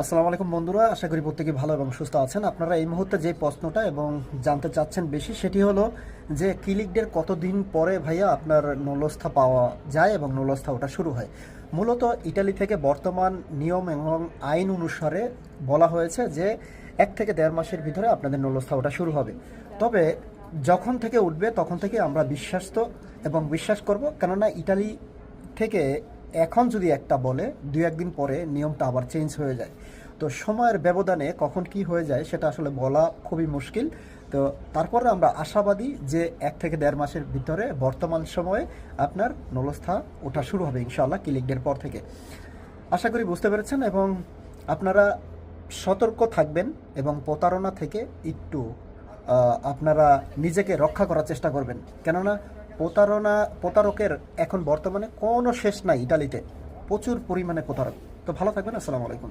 আসসালামু আলাইকুম বন্ধুরা, আশা করি প্রত্যেকে ভালো এবং সুস্থ আছেন। আপনারা এই মুহূর্তে যে প্রশ্নটা এবং জানতে চাচ্ছেন বেশি, সেটি হলো যে ক্লিকডের কতদিন পরে ভাইয়া আপনার নলস্থা পাওয়া যায় এবং নলস্থা ওটা শুরু হয়? মূলত ইটালি থেকে বর্তমান নিয়ম এবং আইন অনুসারে বলা হয়েছে যে এক থেকে দেড় মাসের ভিতরে আপনাদের নলস্থা ওটা শুরু হবে। তবে যখন থেকে উঠবে তখন থেকে আমরা বিশ্বাস্ত এবং বিশ্বাস করব। কেননা ইটালি থেকে এখন যদি একটা বলে দু একদিন পরে নিয়মটা আবার চেঞ্জ হয়ে যায়। তো সময়ের ব্যবধানে কখন কি হয়ে যায় সেটা আসলে বলা খুবই মুশকিল। তো তারপরে আমরা আশাবাদী যে এক থেকে দেড় মাসের ভিতরে বর্তমান সময়ে আপনার নলস্থা ওঠা শুরু হবে ইনশাআল্লাহ ক্লিকডের পর থেকে। আশা করি বুঝতে পেরেছেন এবং আপনারা সতর্ক থাকবেন এবং প্রতারণা থেকে একটু আপনারা নিজেকে রক্ষা করার চেষ্টা করবেন। কেননা প্রতারণা, প্রতারকের এখন বর্তমানে কোনো শেষ নাই ইটালিতে। প্রচুর পরিমাণে প্রতারক। তো ভালো থাকবেন, আসসালামু আলাইকুম।